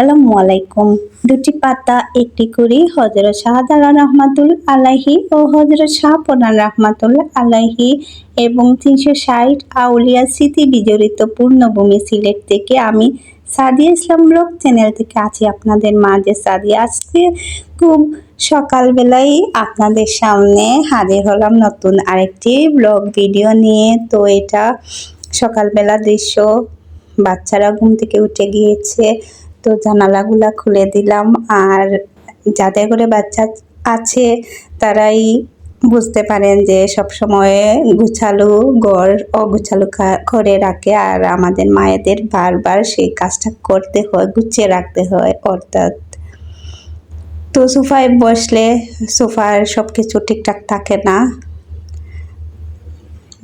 আসসালামু আলাইকুম। দুটি পাতা, একটি করে হজরত শাহজালাল রহমাতুল আলাহি ও হজরত শাহপনান রহমাতুল আলাহি এবং তিনশো ষাট আউলিয়া স্মৃতি বিজড়িত পূর্ণভূমি সিলেট থেকে আমি সাদিয়া ইসলাম ব্লগ চ্যানেল থেকে আছি আপনাদের মাঝে সাদিয়া। আজকে খুব সকালবেলায় আপনাদের সামনে হাজির হলাম নতুন আরেকটি ব্লগ ভিডিও নিয়ে। তো এটা সকালবেলা দৃশ্য, বাচ্চারা ঘুম থেকে উঠে গিয়েছে। তো জানালাগুলা খুলে দিলাম। আর যাদের করে বাচ্চা আছে, তারাই বুঝতে পারেন যে সব সময় গুছালো গড় অগুছালো করে রাখে। আর আমাদের মায়েদের বারবার সেই কাজটা করতে হয়, গুছিয়ে রাখতে হয়, অর্থাৎ তো সোফায় বসলে সোফার সব কিছু ঠিকঠাক থাকে না।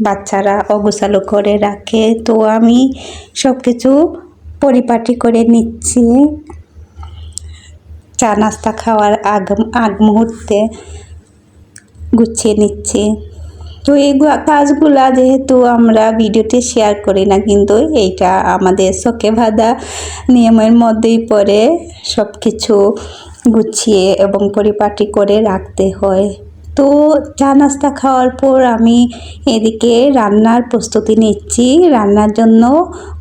বাচ্চারা অগুছালো করে রাখে। তো আমি সব কিছু পরিপাটি করে নিচ্ছি। চা নাস্তা খাওয়ার আগ আগ মুহূর্তে গুছিয়ে নিচ্ছি। তো এই কাজগুলা যেহেতু আমরা ভিডিওতে শেয়ার করি না, কিন্তু এইটা আমাদের চোখে বাঁধা, নিয়মের মধ্যেই পড়ে সব কিছু গুছিয়ে এবং পরিপাটি করে রাখতে হয়। তো চা নাস্তা খাওয়ার পর আমি এদিকে রান্নার প্রস্তুতি নিচ্ছি। রান্নার জন্য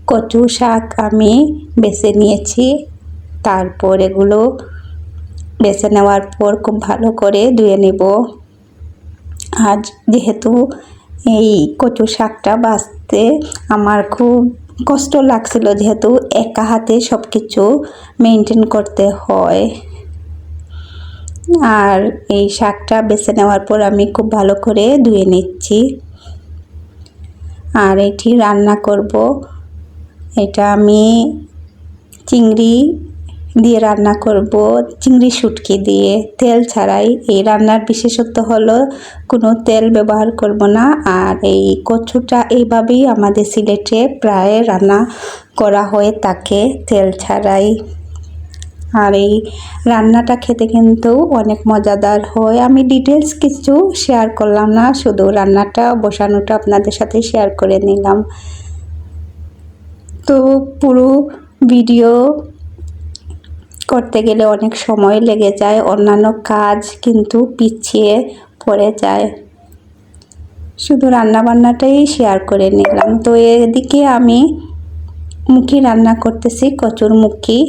কচু শাক আমি বেছে নিয়েছি। তারপর এগুলো বেছে নেওয়ার পর খুব ভালো করে ধুয়ে নেব। আজ যেহেতু এই কচু শাকটা বাঁচতে আমার খুব কষ্ট লাগছিল, যেহেতু একা হাতে সব কিছু মেনটেন করতে হয়। আর এই শাকটা বেছে নেওয়ার পর আমি খুব ভালো করে ধুয়ে নিচ্ছি। আর এটি রান্না করব এটা আমি চিংড়ি দিয়ে রান্না করব। চিংড়ি শুটকি দিয়ে তেল ছাড়াই এই রান্নার বিশেষত্ব হলো কোনো তেল ব্যবহার করব না আর এই কচুটা এইভাবেই আমাদের সিলেটে প্রায় রান্না করা হয়ে থাকে তেল ছাড়াই। আর এই রান্নাটা খেতে কিন্তু অনেক মজাদার হয়। আমি ডিটেলস কিছু শেয়ার করলাম না, শুধু রান্নাটা, বসানোটা আপনাদের সাথে শেয়ার করে নিলাম। তো পুরো ভিডিও করতে গেলে অনেক সময় লেগে যায়, অন্যান্য কাজ কিন্তু পিছিয়ে পড়ে যায়। শুধু রান্নাবান্নাটাই শেয়ার করে নিলাম। তো এদিকে আমি মুখি রান্না করতেছি কচুর মুখি।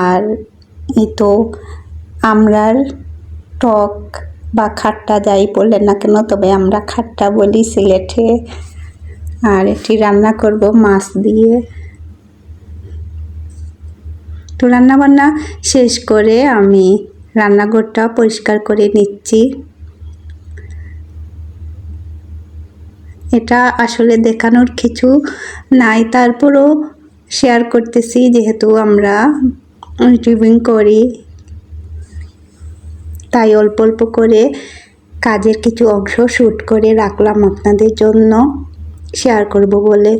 আর এই তো আমরার টক বা খাট্টা যাই বললেন না কেন, তবে আমরা খাট্টা বলি সিলেটে। আর এটি রান্না করব মাছ দিয়ে। তো রান্নাবান্না শেষ করে আমি রান্নাঘরটা পরিষ্কার করে নিচ্ছি। এটা আসলে দেখানোর কিছু নাই, তারপরও শেয়ার করতেছি, যেহেতু আমরা ইউটিউবিং করি। তাই অল্প অল্প করে কাজের কিছু অংশ শ্যুট করে রাখলাম আপনাদের জন্য। শেয়ার করব বলে।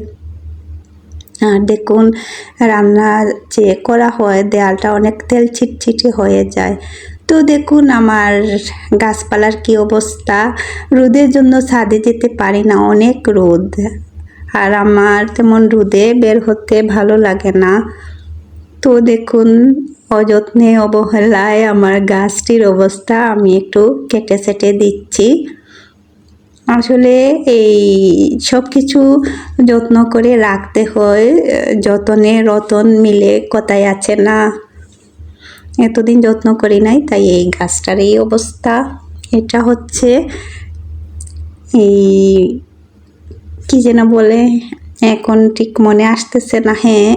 আর দেখুন, রান্না যে করা হয়, দেয়ালটা অনেক তেল ছিটছিটে হয়ে যায়। তো দেখুন, আমার গাছপালার কি অবস্থা। রোদের জন্য ছাদে যেতে পারি না, অনেক রোদ। আর আমার তেমন রোদে বের হতে ভালো লাগে না। তো দেখুন, অযত্নে অবহেলায় আমার গাছটির অবস্থা আমি একটু কেটে সেটে দিচ্ছি। আসলে এই সব কিছু যত্ন করে রাখতে হয়, যতনে রতন মিলে কথায় আছে না। এতদিন যত্ন করি নাই, তাই এই গাছটার এই অবস্থা। এটা হচ্ছে এই কি যেন বলে, এখন ঠিক মনে আসতেছে না হ্যাঁ।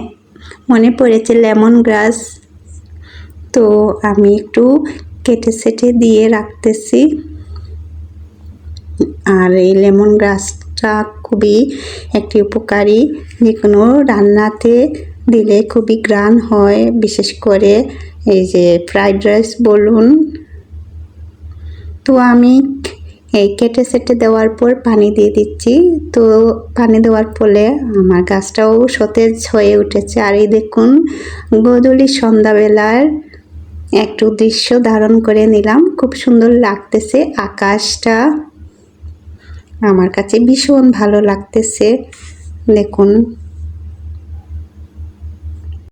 মনে পড়েছে লেমন গ্রাস। তো আমি একটু কেটে সেটে দিয়ে রাখতেছি। আর এই লেমন গ্রাসটা খুবই একটি উপকারী। যে কোনো রান্নাতে দিলে খুবই গ্রান হয়, বিশেষ করে এই যে ফ্রাইড রাইস বলুন। তো আমি কেটে সেটে দেওয়ার পর পানি দিয়ে দিচ্ছি। তো পানি দেওয়ার ফলে আমার গাছটাও সতেজ হয়ে উঠেছে। আর এই দেখুন, গোধূলি সন্ধ্যাবেলার একটু দৃশ্য ধারণ করে নিলাম। খুব সুন্দর লাগতেছে। আকাশটা আমার কাছে ভীষণ ভালো লাগতেছে। দেখুন